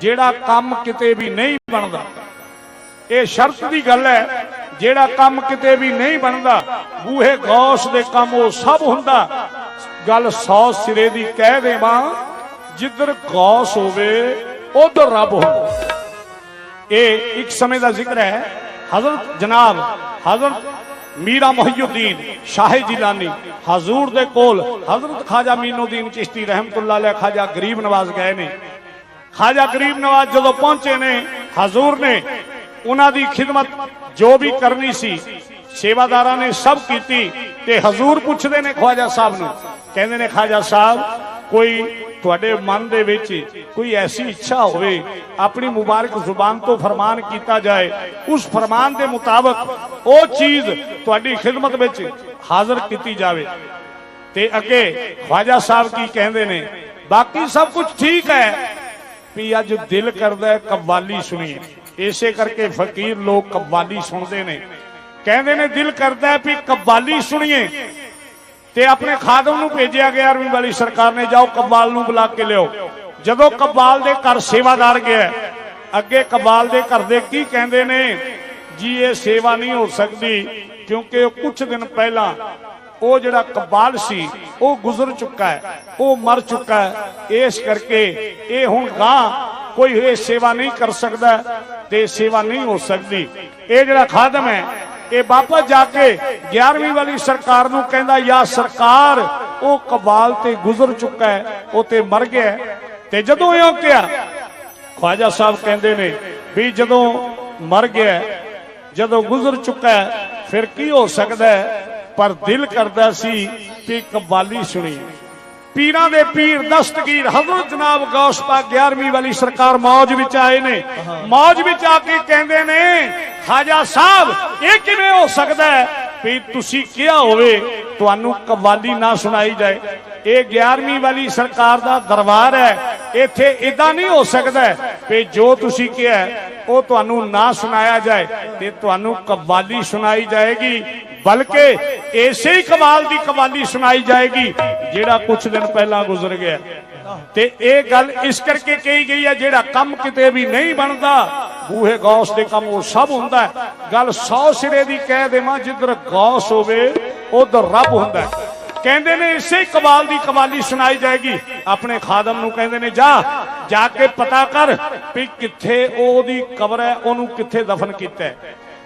ਜਿਹੜਾ ਕੰਮ ਕਿਤੇ ਵੀ ਨਹੀਂ ਬਣਦਾ। ਇਹ ਸ਼ਰਤ ਦੀ ਗੱਲ ਹੈ, ਜਿਹੜਾ ਕੰਮ ਕਿਤੇ ਵੀ ਨਹੀਂ ਬਣਦਾ, ਬੂਹੇ ਗੌਸ ਦੇ ਕੰਮ ਉਹ ਸਭ ਹੁੰਦਾ। ਗੱਲ ਸੌ ਸਿਰੇ ਦੀ ਕਹਿ ਦੇਵਾਂ, ਜਿੱਧਰ ਗੌਸ ਹੋਵੇ, ਉਧਰ ਰੱਬ ਹੋਵੇ। ਇਹ ਇੱਕ ਸਮੇਂ ਦਾ ਜ਼ਿਕਰ ਹੈ, ਹਜ਼ਰਤ ਜਨਾਬ, ਹਜ਼ਰਤ ਮੀਰਾ ਮੁਹੀਉਦੀਨ ਸ਼ਾਹ ਜਿਲਾਨੀ, ਹਜ਼ੂਰ ਦੇ ਕੋਲ ਹਜ਼ਰਤ ਖਾਜਾ ਮੀਨੁਦੀਨ ਚਿਸ਼ਤੀ ਰਹਿਮਤੁਲਲਾਹ ਅਲੈਹ ਖਾਜਾ ਗਰੀਬ ਨਵਾਜ਼ ਗਏ ਨੇ। ਖਾਜਾ ਗਰੀਬ ਨਵਾਜ਼ ਜਦੋਂ ਪਹੁੰਚੇ ਨੇ, ਹਜ਼ੂਰ ਨੇ, ਉਹਨਾਂ ਦੀ ਖਿਦਮਤ ਜੋ ਵੀ ਕਰਨੀ ਸੀ, ਸੇਵਾਦਾਰਾਂ ਨੇ ਸਭ ਕੀਤੀ ਤੇ ਹਜ਼ੂਰ ਪੁੱਛਦੇ ਨੇ ਖਵਾਜਾ ਸਾਹਿਬ ਨੂੰ, ਕਹਿੰਦੇ ਨੇ ਖਾਜਾ ਸਾਹਿਬ, ਕੋਈ ਤੁਹਾਡੇ ਮਨ ਦੇ ਵਿੱਚ ਕੋਈ ਐਸੀ ਇੱਛਾ ਹੋਵੇ, ਆਪਣੀ ਮੁਬਾਰਕ ਜ਼ੁਬਾਨ ਤੋਂ ਫਰਮਾਨ ਕੀਤਾ ਜਾਏ, ਉਸ ਫਰਮਾਨ ਦੇ ਮੁਤਾਬਕ ਉਹ ਚੀਜ਼ ਤੁਹਾਡੀ ਖਿਦਮਤ ਵਿੱਚ ਹਾਜ਼ਰ ਕੀਤੀ ਜਾਵੇ। ਤੇ ਅੱਗੇ ਖਵਾਜਾ ਸਾਹਿਬ ਕੀ ਕਹਿੰਦੇ ਨੇ, ਬਾਕੀ ਸਭ ਕੁਝ ਠੀਕ ਹੈ ਵੀ ਅੱਜ ਦਿਲ ਕਰਦਾ ਕਵਾਲੀ ਸੁਣੀਏ। ਇਸੇ ਕਰਕੇ ਫਕੀਰ ਲੋਕ ਕਵਾਲੀ ਸੁਣਦੇ ਨੇ। ਕਹਿੰਦੇ ਨੇ ਦਿਲ ਕਰਦਾ ਵੀ ਕਵਾਲੀ ਸੁਣੀਏ। ਤੇ ਆਪਣੇ ਖਾਦਮ ਨੂੰ ਭੇਜਿਆ ਗਿਆ ਅਰਵੀ ਵਾਲੀ ਸਰਕਾਰ ਨੇ, ਜਾਓ ਕਬਾਲ ਨੂੰ ਬੁਲਾ ਕੇ ਲਿਓ ਜਦੋਂ ਕਬਾਲ ਦੇ ਘਰ ਸੇਵਾਦਾਰ ਗਿਆ, ਅੱਗੇ ਕਬਾਲ ਦੇ ਘਰ ਦੇ ਕੀ ਕਹਿੰਦੇ ਨੇ? ਜੀ, ਇਹ ਸੇਵਾ ਨਹੀਂ ਹੋ ਸਕਦੀ, ਕਿਉਂਕਿ ਕੁਝ ਦਿਨ ਪਹਿਲਾਂ ਉਹ ਜਿਹੜਾ ਕਬਾਲ ਸੀ, ਉਹ ਗੁਜ਼ਰ ਚੁੱਕਾ ਹੈ, ਉਹ ਮਰ ਚੁੱਕਾ ਹੈ। ਇਸ ਕਰਕੇ ਇਹ ਹੁਣ ਗਾਂ ਕੋਈ ਇਹ ਸੇਵਾ ਨਹੀਂ ਕਰ ਸਕਦਾ ਤੇ ਸੇਵਾ ਨਹੀਂ ਹੋ ਸਕਦੀ। ਇਹ ਜਿਹੜਾ ਖਾਦਮ ਹੈ, ਇਹ ਵਾਪਸ ਜਾ ਕੇ 11ਵੀਂ ਵਾਲੀ ਸਰਕਾਰ ਨੂੰ ਕਹਿੰਦਾ, ਯਾ ਸਰਕਾਰ, ਉਹ ਕਬਾਲ ਤੇ ਗੁਜ਼ਰ ਚੁੱਕਾ ਹੈ, ਉਹ ਤੇ ਮਰ ਗਿਆ ਤੇ ਜਦੋਂ ਇਹ ਕਿਹਾ, ਖਵਾਜਾ ਸਾਹਿਬ ਕਹਿੰਦੇ ਨੇ ਵੀ ਜਦੋਂ ਮਰ ਗਿਆ ਜਦੋਂ ਗੁਜ਼ਰ ਚੁੱਕਾ ਫਿਰ ਕੀ ਹੋ ਸਕਦਾ ਪਰ ਦਿਲ ਕਰਦਾ ਸੀ ਕਿ ਕਬਾਲੀ ਸੁਣੀ। ਪੀਰਾਂ ਦੇ ਪੀਰ ਦਸਤਗੀਰ। ਹਜ਼ਰਤ ਜਨਾਬ ਗੌਸ ਪਾਕ 11ਵੀਂ ਵਾਲੀ ਸਰਕਾਰ ਮੌਜ ਵਿੱਚ ਆਏ ਨੇ। ਮੌਜ ਵਿੱਚ ਆ ਕੇ ਕਹਿੰਦੇ ਨੇ ਖਾਜਾ ਸਾਹਿਬ, ਇਹ ਕਿਵੇਂ ਹੋ ਸਕਦਾ ਹੈ? ਵੀ ਤੁਸੀਂ ਕਿਹਾ ਹੋਵੇ, ਤੁਹਾਨੂੰ ਕਵਾਲੀ ਨਾ ਸੁਣਾਈ ਜਾਏ। ਇਹ 11ਵੀਂ ਵਾਲੀ ਸਰਕਾਰ ਦਾ ਦਰਬਾਰ ਹੈ। ਇੱਥੇ ਇਦਾਂ ਨਹੀਂ ਹੋ ਸਕਦਾ ਵੀ ਜੋ ਤੁਸੀਂ ਕਿਹਾ ਉਹ ਤੁਹਾਨੂੰ ਨਾ ਸੁਣਾਇਆ ਜਾਏ ਤੇ ਤੁਹਾਨੂੰ ਕਵਾਲੀ ਸੁਣਾਈ ਜਾਏਗੀ। ਬਲਕਿ ਇਸੇ ਹੀ ਕਮਾਲ ਦੀ ਕਮਾਲੀ ਸੁਣਾਈ ਜਾਏਗੀ, ਜਿਹੜਾ ਕੁਝ ਦਿਨ ਪਹਿਲਾਂ ਗੁਜ਼ਰ ਗਿਆ। ਤੇ ਇਹ ਗੱਲ ਇਸ ਕਰਕੇ ਕਹੀ ਗਈ ਹੈ, ਜਿਹੜਾ ਕੰਮ ਕਿਤੇ ਵੀ ਨਹੀਂ ਬਣਦਾ, ਬੂਹੇ ਗੌਸ ਦੇ ਕੰਮ ਉਹ ਸਭ ਹੁੰਦਾ ਗੱਲ 100 ਸਿਰੇ ਦੀ ਕਹਿ ਦੇਵਾਂ, ਜਿੱਧਰ ਗੌਸ ਹੋਵੇ, ਉਧਰ ਰੱਬ ਹੁੰਦਾ ਕਹਿੰਦੇ ਨੇ ਇਸੇ ਕਮਾਲ ਦੀ ਕਮਾਲੀ ਸੁਣਾਈ ਜਾਏਗੀ। ਆਪਣੇ ਖਾਦਮ ਨੂੰ ਕਹਿੰਦੇ ਨੇ, ਜਾ ਜਾ ਕੇ ਪਤਾ ਕਰ ਵੀ ਕਿੱਥੇ ਉਹਦੀ ਕਬਰ ਹੈ, ਉਹਨੂੰ ਕਿੱਥੇ ਦਫਨ ਕੀਤਾ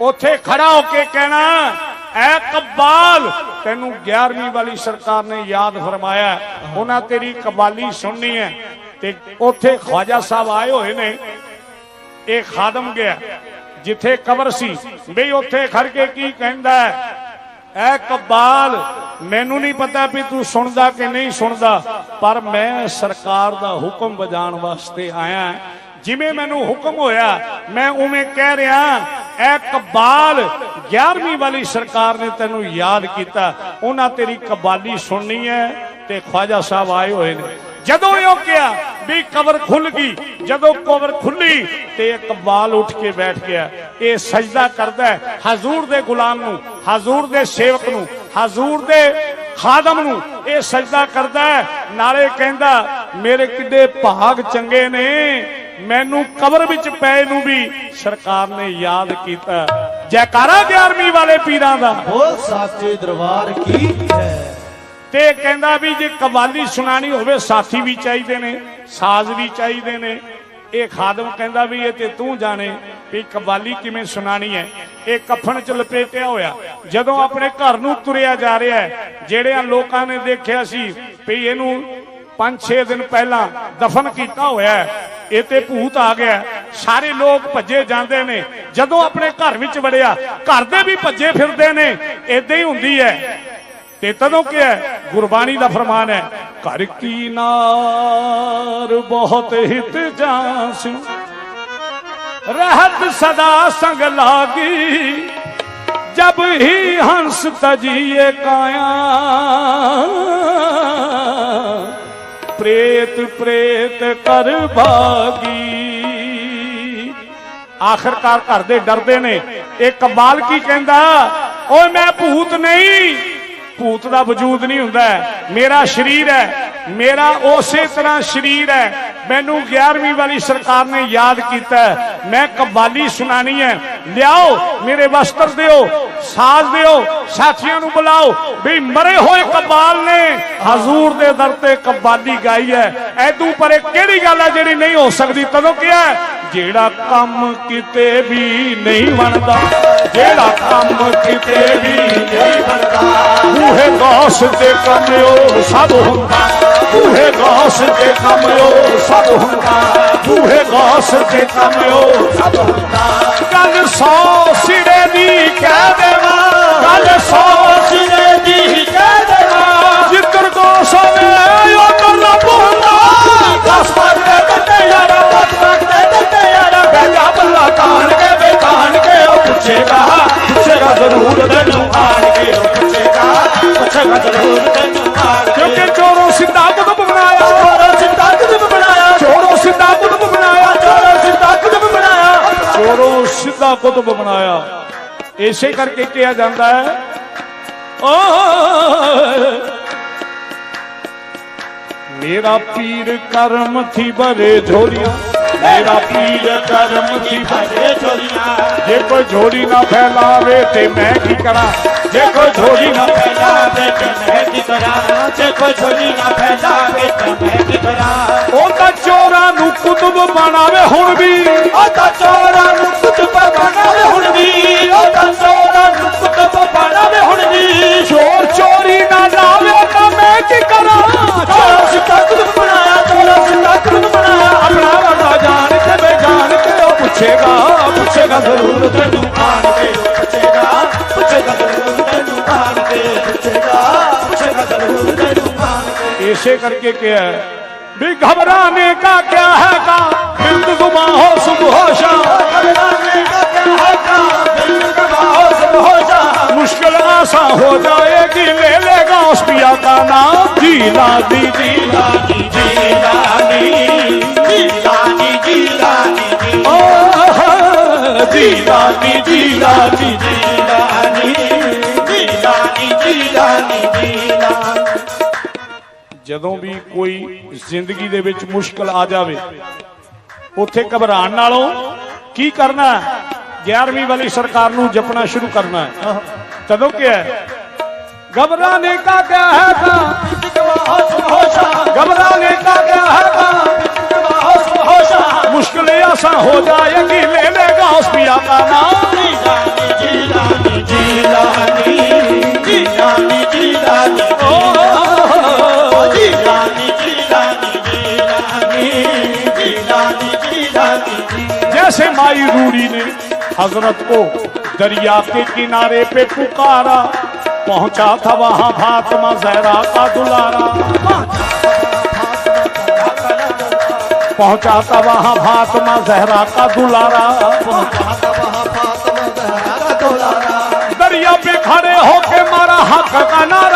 ਉੱਥੇ ਖੜਾ ਹੋ ਕੇ ਕਹਿਣਾ ਐ ਕਬਾਲ, ਤੈਨੂੰ 11ਵੀਂ ਵਾਲੀ ਸਰਕਾਰ ਨੇ ਯਾਦ ਫਰਮਾਇਆ ਉਹਨਾਂ ਤੇਰੀ ਕਬਾਲੀ ਸੁਣਨੀ ਹੈ ਤੇ ਉੱਥੇ ਖਵਾਜਾ ਸਾਹਿਬ ਆਏ ਹੋਏ ਨੇ। ਇਹ ਖਾਦਮ ਗਿਆ, ਜਿੱਥੇ ਕਬਰ ਸੀ। ਬਈ ਉੱਥੇ ਖੜ ਕੇ ਕੀ ਕਹਿੰਦਾ ਹੈ? ਐ ਕਬਾਲ, ਮੈਨੂੰ ਨਹੀਂ ਪਤਾ ਵੀ ਤੂੰ ਸੁਣਦਾ ਕਿ ਨਹੀਂ ਸੁਣਦਾ, ਪਰ ਮੈਂ ਸਰਕਾਰ ਦਾ ਹੁਕਮ ਵਜਾਉਣ ਵਾਸਤੇ ਆਇਆ। ਜਿਵੇਂ ਮੈਨੂੰ ਹੁਕਮ ਹੋਇਆ, ਮੈਂ ਉਵੇਂ ਕਹਿ ਰਿਹਾ ਐ ਕਬਾਲ 11ਵੀਂ ਵਾਲੀ ਸਰਕਾਰ ਨੇ ਤੈਨੂੰ ਯਾਦ ਕੀਤਾ। ਉਹਨਾਂ ਤੇਰੀ ਕਬਾਲੀ ਸੁਣਨੀ ਹੈ ਤੇ ਖਵਾਜਾ ਸਾਹਿਬ ਆਏ ਹੋਏ ਨੇ। ਜਦੋਂ ਇਹ ਕਿਹਾ ਵੀ ਕਬਰ ਖੁੱਲ ਗਈ, ਜਦੋਂ ਕਬਰ ਖੁੱਲੀ ਤੇ ਇਕਬਾਲ ਉੱਠ ਕੇ ਬੈਠ ਗਿਆ। ਇਹ ਸਜਦਾ ਕਰਦਾ ਹੈ। ਹਜ਼ੂਰ ਦੇ ਗੁਲਾਮ ਨੂੰ, ਹਜ਼ੂਰ ਦੇ ਸੇਵਕ ਨੂੰ, ਹਜ਼ੂਰ ਦੇ ਖਾਦਮ ਨੂੰ ਇਹ ਸਜਦਾ ਕਰਦਾ ਹੈ। ਨਾਲੇ ਕਹਿੰਦਾ, ਮੇਰੇ ਕਿੱਡੇ ਭਾਗ ਚੰਗੇ ਨੇ। ਮੈਨੂੰ ਕਬਰ ਵਿੱਚ ਪਏ ਨੂੰ ਵੀ ਸਰਕਾਰ ਨੇ ਯਾਦ ਕੀਤਾ। ਜੈਕਾਰਾ 11ਵੀਂ ਵਾਲੇ ਪੀਰਾਂ ਦਾ। ਬੋਲ ਸਾਚੇ ਦਰਬਾਰ ਕੀ ਹੈ? ਤੇ ਕਹਿੰਦਾ ਵੀ ਜੇ ਕਵਾਲੀ ਸੁਣਾਣੀ ਹੋਵੇ ਸਾਥੀ ਵੀ ਚਾਹੀਦੇ ਨੇ ਸਾਜ਼ ਵੀ ਚਾਹੀਦੇ ਨੇ। ਇਹ ਖਾਦਮ ਕਹਿੰਦਾ ਵੀ ਇਹ ਤੇ ਤੂੰ ਜਾਣੇ ਵੀ ਕਵਾਲੀ ਕਿਵੇਂ ਸੁਣਾਣੀ ਹੈ। ਇਹ ਕਫਨ ਚ ਲਪੇਟਿਆ ਹੋਇਆ। ਜਦੋਂ ਆਪਣੇ ਘਰ ਨੂੰ ਤੁਰਿਆ ਜਾ ਰਿਹਾ ਹੈ ਜਿਹੜਿਆਂ ਲੋਕਾਂ ਨੇ ਦੇਖਿਆ ਸੀ ਵੀ ਇਹਨੂੰ 5-6 ਦਿਨ ਪਹਿਲਾਂ ਦਫਨ ਕੀਤਾ ਹੋਇਆ ਹੈ ਇਹ ਤੇ ਭੂਤ ਆ ਗਿਆ ਸਾਰੇ ਲੋਕ ਭੱਜੇ ਜਾਂਦੇ ਨੇ ਜਦੋਂ ਆਪਣੇ ਘਰ ਵਿੱਚ ਵੜਿਆ ਘਰ ਦੇ ਵੀ ਭੱਜੇ ਫਿਰਦੇ ਨੇ ਇਦਾਂ ਹੀ ਹੁੰਦੀ ਹੈ ਤੇ ਤਦੋਂ ਕੀ ਹੈ ਗੁਰਬਾਣੀ ਦਾ ਫਰਮਾਨ ਹੈ ਘਰ ਕੀ ਨਾਰ ਬਹੁਤ ਹਿਤ ਜਾਂਸ रहत सदा संग लागी जब ही हंस तजिए काया ਪ੍ਰੇਤ ਪ੍ਰੇਤ ਕਰ ਭਾਗੀ ਆਖਰਕਾਰ ਘਰ ਦੇ ਡਰਦੇ ਨੇ। ਇੱਕ ਕਬਾਲ ਕੀ ਕਹਿੰਦਾ? ਓਏ ਮੈਂ ਭੂਤ ਨਹੀਂ। ਭੂਤ ਦਾ ਵਜੂਦ ਨਹੀਂ ਹੁੰਦਾ। ਮੇਰਾ ਸਰੀਰ ਹੈ। ਮੇਰਾ ਉਸੇ ਤਰ੍ਹਾਂ ਸਰੀਰ ਹੈ। ਮੈਨੂੰ 11ਵੀਂ ਵਾਲੀ ਸਰਕਾਰ ਨੇ ਯਾਦ ਕੀਤਾ ਮੈਂ ਕਵਾਲੀ ਸੁਣਾਣੀ ਹੈ। ਲਿਆਓ, ਮੇਰੇ ਵਸਤਰ ਦਿਓ, ਸਾਜ਼ ਦਿਓ, ਸਾਥੀਆਂ ਨੂੰ ਬੁਲਾਓ। ਵੀ ਮਰੇ ਹੋਏ ਕਬਾਲ ਨੇ, ਹਜ਼ੂਰ ਦੇ ਦਰ ਤੇ ਕਬਾਲੀ ਗਾਈ ਹੈ। ਐਦੂ ਪਰੇ ਕਿਹੜੀ ਗੱਲ ਹੈ ਜਿਹੜੀ ਨਹੀਂ ਹੋ ਸਕਦੀ? ਤਦੋਂ ਕਿਹਾ ਜਿਹੜਾ ਕੰਮ ਕਿਤੇ ਵੀ ਨਹੀਂ ਬਣਦਾ, ਜਿਹੜਾ ਕੰਮ ਕਿਤੇ ਵੀ ਨਹੀਂ ਬਣਦਾ, ਬੂਹੇ ਗੌਸ ਦੇ ਕਮਿਓ ਸਭ ਹੁੰਦਾ। ਬੂਹੇ ਗੌਸ ਦੇ ਕਮਿਓ ਸਭ ਹੁੰਦਾ। ਬੂਹੇ ਗੌਸ ਦੇ ਕਮਿਓ ਸਭ ਹੁੰਦਾ। ਗੱਲ ਸੌ ਸਿਰੇ ਦੀ ਕਹਿ ਦੇਵਾ। ਗੱਲ ਸੌ ਸਿਰੇ ਦੀ ਕਹਿ ਦੇਵਾ। ਜਿੱਧਰ ਗੌਸ ਆਵੇ ਉਧਰ ਰੱਬ ਹੁੰਦਾ ਦਸ ਪਰ ਦੇ ਦਿੱਤੇ ਯਾਰਾ ਪਤ ਪਤ ਦੇ ਦਿੱਤੇ ਯਾਰਾ। ਬੈਠਾ ਬੱਲਾ ਕਾਣ ਕੇ ਬੇਕਾਨ ਕੇ ਉਹ ਪੁੱਛੇਗਾ। ਪੁੱਛੇਗਾ ਜ਼ਰੂਰ ਤੈਨੂੰ ਆਣ ਕੇ ਉਹ ਪੁੱਛੇਗਾ। ਪੁੱਛੇਗਾ ਜ਼ਰੂਰ ਚੋਰੋ ਸਿੱਧਾ ਕੁਤਬ ਬਣਾਇਆ। ਇਸੇ ਕਰਕੇ ਕਿਹਾ ਜਾਂਦਾ ਹੈ ਓ ਮੇਰਾ ਪੀਰ ਕਰਮ ਥੀ ਭਰੇ ਝੋਲੀਆਂ, ਮੇਰਾ ਪੀਰ ਕਰਮ ਥੀ ਭਰੇ ਝੋਲੀਆਂ। ਜੇ ਕੋਈ ਝੋਲੀ ਨਾ ਫੈਲਾਵੇ ਤੇ ਮੈਂ ਕੀ ਕਰਾਂ? ਜੇ ਕੋਈ ਝੋਲੀ ਨਾ ਫੈਲਾਵੇ ਤੇ ਮੈਂ ਕੀ ਕਰਾਂ? ਜੇ ਕੋਈ ਝੋਲੀ ਨਾ ਫੈਲਾਵੇ ਤੇ ਮੈਂ ਕੀ ਇਸੇ ਕਰਕੇ ਕਿਹਾ ਵੀ ਘਬਰਾਨੇ ਕਾ ਕਿਆ ਹੈ ਕਾ ਬਿੰਦ ਗੁਮਾ ਹੋ ਸੁਬਹ ਸ਼ਾਮ ਘਬਰਾਨੇ ਕਾ ਕਿਆ ਹੈ ਕਾ ਬਿੰਦ ਗੁਮਾ ਹੋ ਸੁਬਹ ਸ਼ਾਮ ਮੁਸ਼ਕਲ ਆਸਾ ਹੋ ਜਾਏਗੀ ਲੈ ਲੇਗਾ ਉਸ ਪਿਆ ਦਾ। ਨਾਮ ਜੀ ਲਾਦੀ ਜੀ ਲਾਦੀ ਜੀ ਲਾਦੀ ਜੀ ਲਾਦੀ ਜੀ ਲਾਦੀ ਜੀ ਲਾਦੀ ਜੀ ਲਾਦੀ ਜੀ ਜਦੋਂ ਵੀ ਕੋਈ ਜ਼ਿੰਦਗੀ ਦੇ ਵਿੱਚ ਮੁਸ਼ਕਲ ਆ ਜਾਵੇ ਉੱਥੇ ਘਬਰਾਣ ਨਾਲੋਂ ਕੀ ਕਰਨਾ 11ਵੀਂ ਵਾਲੀ ਸਰਕਾਰ ਨੂੰ ਜਪਣਾ ਸ਼ੁਰੂ ਕਰਨਾ ਹੈ। ਤਦੋਂ ਕਿਹਾ ਘਬਰਾਨੇ ਕਾ ਕਿਆ ਹੈ ਤਾਂ ਘਬਰਾਨੇ ਕਾ ਕਿਆ ਹੈ ਤਾਂ ਮੁਸ਼ਕਲ ਆਸਾਂ ਹੋ ਜਾਏਗੀ ਲੈ ਲੇਗਾ ਉਸ ਪਿਆ ਦਾ ਨਾਮ ਜੀ ਰਾਣੀ ਜੀ ਰਾਣੀ ਜੀ ਰਾਣੀ ਜੀ ਰਾਣੀ ਜੀ ਰਾਣੀ। जैसे माई रूड़ी ने हज़रत को दरिया के किनारे पे पुकारा। पहुँचा था वहाँ फातिमा जहरा का दुलारा। पहुँचा था वहाँ फातिमा जहरा का दुलारा। दरिया पे खड़े होके मारा हक का नारा।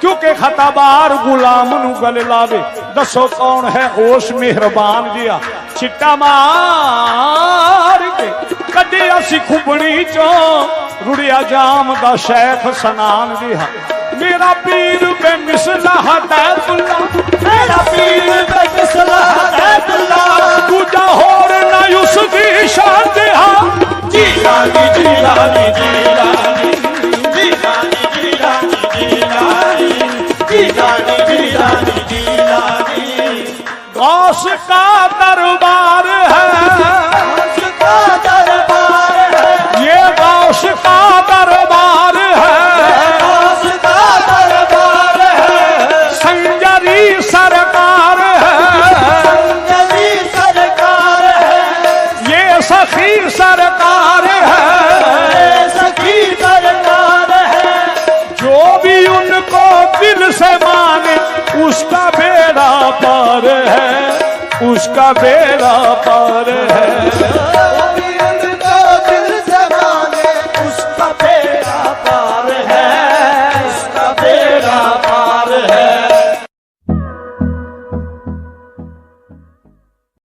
ਕਿਉਂਕਿ ਖਤਾਬਾਰ ਗੁਲਾਮ ਨੂੰ ਗਲ ਲਾਵੇ। ਦੱਸੋ ਕੌਣ ਹੈ ਉਸ ਮਿਹਰਬਾਨ ਜਿਆ ਛਿੱਟਾ ਮਾਰ ਕੇ ਕੱਢਿਆ ਸੀ ਖੁਬਣੀ ਚੋਂ। ਰੁੜਿਆ ਜਾਮ ਦਾ ਸ਼ੇਖ ਸਨਾਨ ਜਿਆ ਮੇਰਾ ਪੀਰ ਬੇਮਿਸਲਾ ਹਦਾਇਤੁੱਲਾ ਮੇਰਾ ਪੀਰ ਬੇਮਿਸਲਾ ਹਦਾਇਤੁੱਲਾ ਦੂਜਾ ਹੋਰ ਨਾ ਉਸ ਦੀ ਸ਼ਾਨ ਤੇ ਹਾਂ ਜੀ ਲਾਲੀ ਜੀ ਲਾਲੀ उसका बेड़ा पार है